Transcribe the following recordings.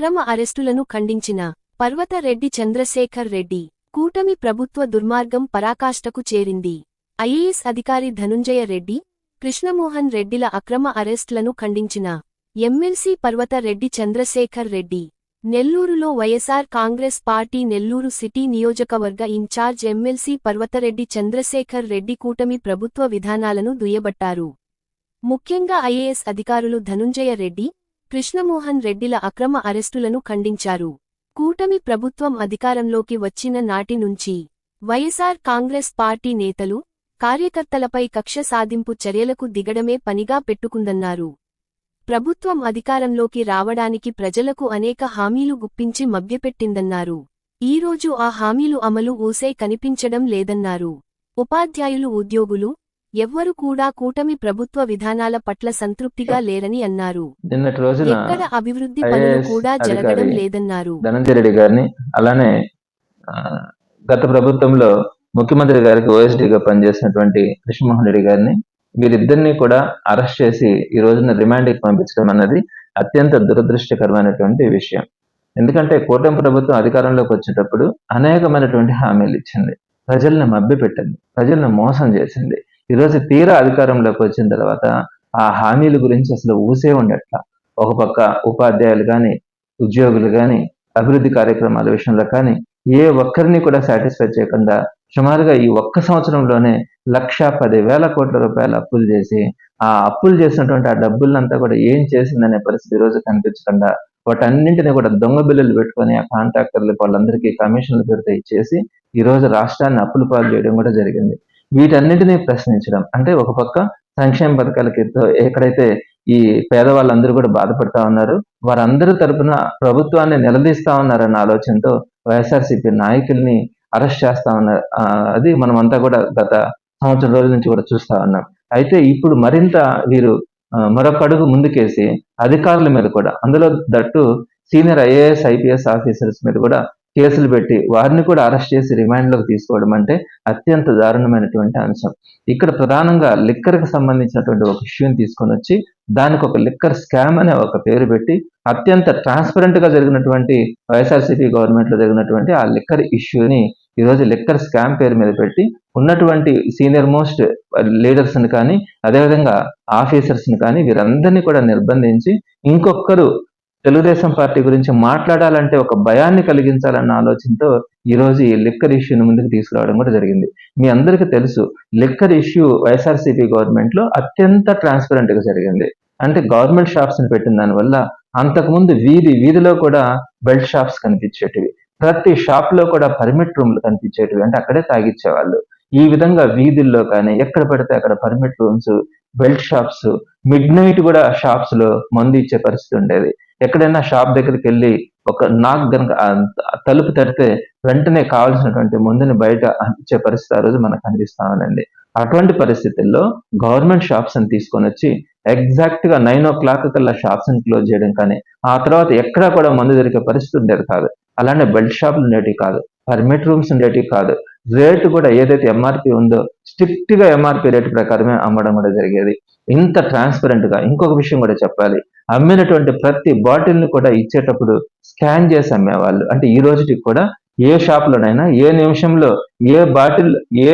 అక్రమ అరెస్టులను ఖండించిన పర్వతరెడ్డి చంద్రశేఖర్ రెడ్డి కూటమి ప్రభుత్వ దుర్మార్గం పరాకాష్ఠకు చేరింది. ఐఏఎస్ అధికారి ధనుంజయ రెడ్డి కృష్ణమోహన్ రెడ్డిల అక్రమ అరెస్టులను ఖండించిన ఎమ్మెల్సీ పర్వతరెడ్డి చంద్రశేఖర్ రెడ్డి నెల్లూరులో YSR Congress party Nellore city నియోజకవర్గ in charge MLC Parvathareddy Chandrasekhar Reddy కూటమి ప్రభుత్వ విధానాలను దుయ్యబట్టారు. ముఖ్యంగా ఐఏఎస్ అధికారులు ధనుంజయ రెడ్డి కృష్ణమోహన్ రెడ్డిల అక్రమ అరెస్టులను ఖండించారు. కూటమి ప్రభుత్వం అధికారంలోకి వచ్చిన నాటి నుంచి వైఎస్ఆర్ కాంగ్రెస్ పార్టీ నేతలు కార్యకర్తలపై కక్ష సాధింపు చర్యలకు దిగడమే పనిగా పెట్టుకుందన్నారు. ప్రభుత్వం అధికారంలోకి రావడానికి ప్రజలకు అనేక హామీలు గుప్పించి మభ్యపెట్టిందన్నారు. ఈరోజు ఆ హామీలు అమలు ఊసే కనిపించడం లేదన్నారు. ఉపాధ్యాయులు ఉద్యోగులు ఎవ్వరు కూడా కూటమి ప్రభుత్వ విధానాల పట్ల సంతృప్తిగా లేరని అన్నారు. నిన్నటి రోజున ఎక్కడ అభివృద్ధి పనులు కూడా జరగడం లేదన్నారు. ధనంజయ రెడ్డి గారిని అలానే గత ప్రభుత్వంలో ముఖ్యమంత్రి గారికి ఓఎస్డీగా పనిచేసినటువంటి కృష్ణమోహన్ రెడ్డి గారిని వీరిద్దరిని కూడా అరెస్ట్ చేసి ఈ రోజున రిమాండ్కి పంపించడం అన్నది అత్యంత దురదృష్టకరమైనటువంటి విషయం. ఎందుకంటే కూటమి ప్రభుత్వం అధికారంలోకి వచ్చేటప్పుడు అనేకమైనటువంటి హామీలు ఇచ్చింది. ప్రజల్ని మభ్యపెట్టింది. ప్రజల్ని మోసం చేసింది. ఈరోజు తీరా అధికారంలోకి వచ్చిన తర్వాత ఆ హామీల గురించి అసలు ఊసే ఉండట్ల. ఒక పక్క ఉపాధ్యాయులు కానీ ఉద్యోగులు కానీ అభివృద్ధి కార్యక్రమాల విషయంలో కానీ ఏ ఒక్కరిని కూడా సాటిస్ఫై చేయకుండా సుమారుగా ఈ ఒక్క సంవత్సరంలోనే లక్ష పది వేల కోట్ల రూపాయలు అప్పులు చేసి ఆ అప్పులు చేసినటువంటి ఆ డబ్బులంతా కూడా ఏం చేసిందనే పరిస్థితి ఈరోజు కనిపించకుండా వాటన్నింటినీ కూడా దొంగ బిల్లులు పెట్టుకొని ఆ కాంట్రాక్టర్లు వాళ్ళందరికీ కమిషన్లు పెడితే ఇచ్చేసి ఈరోజు రాష్ట్రాన్ని అప్పులు పాలు చేయడం కూడా జరిగింది. వీటన్నిటినీ ప్రశ్నించడం. అంటే ఒక పక్క సంక్షేమ పథకాలకి ఎక్కడైతే ఈ పేదవాళ్ళందరూ కూడా బాధపడతా ఉన్నారు వారందరి తరపున ప్రభుత్వాన్ని నిలదీస్తా ఉన్నారన్న ఆలోచనతో వైఎస్ఆర్సీపీ నాయకుల్ని అరెస్ట్ చేస్తా ఉన్నారు అది మనం అంతా కూడా గత సంవత్సరం రోజుల నుంచి కూడా చూస్తా ఉన్నాం. అయితే ఇప్పుడు మరింత వీరు మరొక అడుగు ముందుకేసి అధికారుల మీద కూడా అందులో that senior IAS IPS officers మీద కూడా కేసులు పెట్టి వారిని కూడా అరెస్ట్ చేసి రిమాండ్లోకి తీసుకోవడం అంటే అత్యంత దారుణమైనటువంటి అంశం. ఇక్కడ ప్రధానంగా లిక్కర్కి సంబంధించినటువంటి ఒక ఇష్యూని తీసుకొని వచ్చి దానికి ఒక లిక్కర్ స్కామ్ అనే ఒక పేరు పెట్టి అత్యంత ట్రాన్స్పరెంట్గా జరిగినటువంటి వైఎస్ఆర్సీపీ గవర్నమెంట్లో జరిగినటువంటి ఆ లిక్కర్ ఇష్యూని ఈరోజు లిక్కర్ స్కామ్ పేరు మీద పెట్టి ఉన్నటువంటి సీనియర్ మోస్ట్ లీడర్స్ని కానీ అదేవిధంగా ఆఫీసర్స్ని కానీ వీరందరినీ కూడా నిర్బంధించి ఇంకొకరు తెలుగుదేశం పార్టీ గురించి మాట్లాడాలంటే ఒక భయాన్ని కలిగించాలన్న ఆలోచనతో ఈ ఈ లిక్కర్ ఇష్యూని ముందుకు తీసుకురావడం కూడా జరిగింది. మీ అందరికీ తెలుసు లిక్కర్ ఇష్యూ వైఎస్ఆర్సీపీ గవర్నమెంట్లో అత్యంత ట్రాన్స్పరెంట్గా జరిగింది. అంటే గవర్నమెంట్ షాప్స్ని పెట్టిన దానివల్ల అంతకుముందు వీధి వీధిలో కూడా బెల్ట్ షాప్స్ కనిపించేటివి. ప్రతి షాప్లో కూడా పర్మిట్ రూమ్లు కనిపించేటివి. అంటే అక్కడే తాగిచ్చేవాళ్ళు. ఈ విధంగా వీధుల్లో కానీ ఎక్కడ పడితే అక్కడ permit rooms belt shops midnight కూడా షాప్స్లో మందు ఇచ్చే పరిస్థితి ఉండేది. ఎక్కడైనా షాప్ దగ్గరికి వెళ్ళి ఒక నాకు కనుక తలుపు తడితే వెంటనే కావాల్సినటువంటి మందుని బయట ఇచ్చే పరిస్థితి ఆ రోజు మనకు కనిపిస్తా ఉందండి. అటువంటి పరిస్థితుల్లో గవర్నమెంట్ షాప్స్ అని తీసుకొని వచ్చి ఎగ్జాక్ట్గా నైన్ ఓ క్లాక్ కల్లా షాప్స్ని క్లోజ్ చేయడం కానీ ఆ తర్వాత ఎక్కడా కూడా మందు దొరికే పరిస్థితి ఉండేది కాదు. అలానే బెల్ట్ షాపులు ఉండేటివి కాదు. పర్మిట్ రూమ్స్ ఉండేటివి కాదు. రేటు కూడా ఏదైతే ఎంఆర్పి ఉందో స్ట్రిక్ట్గా ఎంఆర్పి రేటు ప్రకారమే అమ్మడం కూడా జరిగేది. ఇంత ట్రాన్స్పరెంట్గా ఇంకొక విషయం కూడా చెప్పాలి. అమ్మినటువంటి ప్రతి బాటిల్ని కూడా ఇచ్చేటప్పుడు స్కాన్ చేసి అమ్మేవాళ్ళు. అంటే ఈ రోజుకి కూడా ఏ షాప్ లోనైనా ఏ నిమిషంలో ఏ బాటిల్ ఏ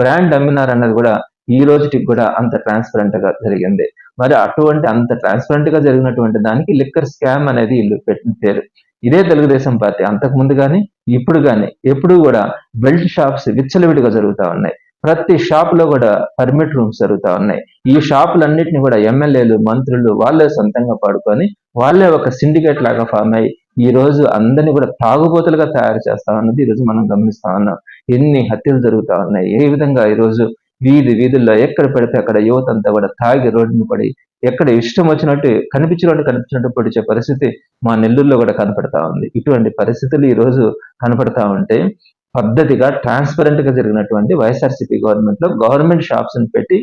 బ్రాండ్ అమ్మినారన్నది కూడా ఈ రోజుకి కూడా అంత ట్రాన్స్పరెంట్గా జరిగింది. మరి అటువంటి అంత ట్రాన్స్పరెంట్గా జరిగినటువంటి దానికి లిక్కర్ స్కామ్ అనేది వీళ్ళు పెట్టిన పేరు. ఇదే తెలుగుదేశం పార్టీ అంతకు ముందు కానీ ఇప్పుడు కానీ ఎప్పుడు కూడా బెల్ట్ షాప్స్ విచ్చలవిడిగా జరుగుతూ ఉన్నాయి. ప్రతి షాప్లో కూడా పర్మిట్ రూమ్స్ జరుగుతూ ఉన్నాయి. ఈ షాపులన్నింటినీ కూడా ఎమ్మెల్యేలు మంత్రులు వాళ్ళే సొంతంగా పాడుకొని వాళ్ళే ఒక సిండికేట్ లాగా ఫామ్ అయ్యి ఈ రోజు అందరినీ కూడా తాగుబోతులుగా తయారు చేస్తా ఉన్నది ఈ రోజు మనం గమనిస్తా ఉన్నాం. ఎన్ని హత్యలు జరుగుతా ఉన్నాయి. ఏ విధంగా ఈ రోజు వీధి వీధుల్లో ఎక్కడ పెడితే అక్కడ యువత అంతా కూడా తాగి రోడ్డును పడి ఎక్కడ ఇష్టం వచ్చినట్టు కనిపించినట్టు కనిపించినట్టు పొడిచే పరిస్థితి మా నెల్లూరులో కూడా కనపడతా ఉంది. ఇటువంటి పరిస్థితులు ఈ రోజు కనపడతా ఉంటే పద్ధతిగా ట్రాన్స్పరెంట్గా జరిగినటువంటి వైఎస్ఆర్సీపీ గవర్నమెంట్లో గవర్నమెంట్ షాప్స్ని పెట్టి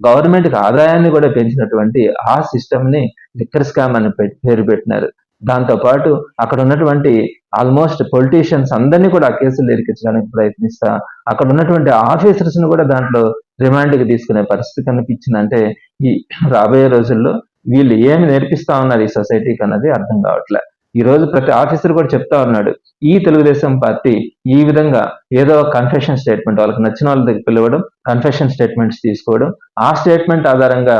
గవర్నమెంట్కి ఆదాయాన్ని కూడా పెంచినటువంటి ఆ సిస్టమ్ని లిక్కర్ స్కామ్ అని పేరు పెట్టినారు. దాంతో పాటు అక్కడ ఉన్నటువంటి ఆల్మోస్ట్ పొలిటీషియన్స్ అందరినీ కూడా ఆ కేసులు ఇరికించడానికి ప్రయత్నిస్తా అక్కడ ఉన్నటువంటి ఆఫీసర్స్ని కూడా దాంట్లో రిమాండ్కి తీసుకునే పరిస్థితి కనిపించిందంటే ఈ రాబోయే రోజుల్లో వీళ్ళు ఏమి నేర్పిస్తా ఉన్నారు ఈ సొసైటీకి అన్నది అర్థం కావట్లే. ఈ రోజు ప్రతి ఆఫీసర్ కూడా చెప్తా ఉన్నాడు ఈ తెలుగుదేశం పార్టీ ఈ విధంగా ఏదో కన్ఫెషన్ స్టేట్మెంట్ వాళ్ళకి నచ్చిన వాళ్ళ దగ్గర పిలవడం కన్ఫెషన్ స్టేట్మెంట్స్ తీసుకోవడం ఆ స్టేట్మెంట్ ఆధారంగా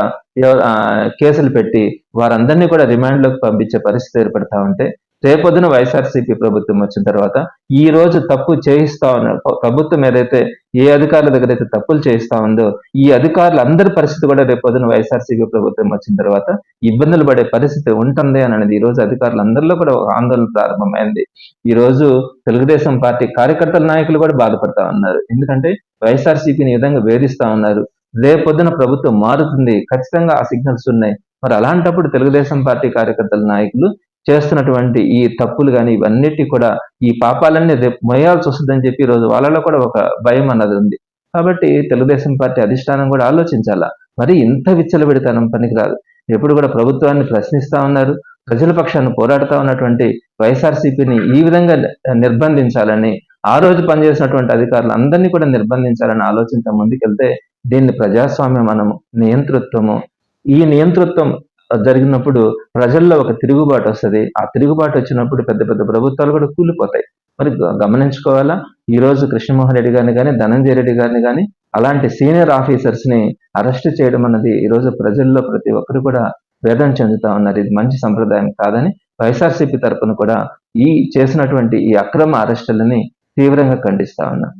కేసులు పెట్టి వారందరినీ కూడా రిమాండ్లోకి పంపించే పరిస్థితి ఏర్పడతా ఉంటే రేపొద్దున వైఎస్ఆర్సీపీ ప్రభుత్వం వచ్చిన తర్వాత ఈ రోజు తప్పు చేయిస్తా ఉన్న ప్రభుత్వం ఏదైతే ఏ అధికారుల దగ్గర అయితే తప్పులు చేయిస్తా ఉందో ఈ అధికారులు అందరి పరిస్థితి కూడా రేపొద్దున వైఎస్ఆర్సీపీ ప్రభుత్వం వచ్చిన తర్వాత ఇబ్బందులు పడే పరిస్థితి ఉంటుంది అని అనేది ఈ రోజు అధికారులు అందరిలో కూడా ఒక ఆందోళన ప్రారంభమైంది. ఈ రోజు తెలుగుదేశం పార్టీ కార్యకర్తల నాయకులు కూడా బాధపడతా ఉన్నారు. ఎందుకంటే వైఎస్ఆర్సీపీని విధంగా వేధిస్తా ఉన్నారు. రేపొద్దున ప్రభుత్వం మారుతుంది. ఖచ్చితంగా ఆ సిగ్నల్స్ ఉన్నాయి. మరి అలాంటప్పుడు తెలుగుదేశం పార్టీ కార్యకర్తల నాయకులు చేస్తున్నటువంటి ఈ తప్పులు కానీ ఇవన్నిటి కూడా ఈ పాపాలన్నీ రేపు మొయ్యాల్సి వస్తుందని చెప్పి ఈరోజు రోజు వాళ్ళలో కూడా ఒక భయం అన్నది ఉంది. కాబట్టి తెలుగుదేశం పార్టీ అధిష్టానం కూడా ఆలోచించాలా? మరి ఇంత విచ్చలవిడితనం పనికిరాదు. ఎప్పుడు కూడా ప్రభుత్వాన్ని ప్రశ్నిస్తా ఉన్నారు. ప్రజల పక్షాన్ని పోరాడుతా ఉన్నటువంటి వైఎస్ఆర్సీపీని ఈ విధంగా నిర్బంధించాలని ఆ రోజు పనిచేసినటువంటి అధికారులు అందరినీ కూడా నిర్బంధించాలని ఆలోచనతో ముందుకెళ్తే దీన్ని ప్రజాస్వామ్యం మనము నియంతృత్వము. ఈ నియంతృత్వం జరిగినప్పుడు ప్రజల్లో ఒక తిరుగుబాటు వస్తుంది. ఆ తిరుగుబాటు వచ్చినప్పుడు పెద్ద పెద్ద ప్రభుత్వాలు కూడా కూలిపోతాయి. మరి గమనించుకోవాలా? ఈ రోజు కృష్ణమోహన్ రెడ్డి గారిని కానీ ధనంజయ రెడ్డి గారిని కానీ అలాంటి సీనియర్ ఆఫీసర్స్ని అరెస్ట్ చేయడం అన్నది ఈ రోజు ప్రజల్లో ప్రతి ఒక్కరు కూడా వేదన చెందుతా ఉన్నారు. ఇది మంచి సంప్రదాయం కాదని వైఎస్ఆర్సీపీ తరఫున కూడా ఈ చేసినటువంటి ఈ అక్రమ అరెస్టులని తీవ్రంగా ఖండిస్తా ఉన్నారు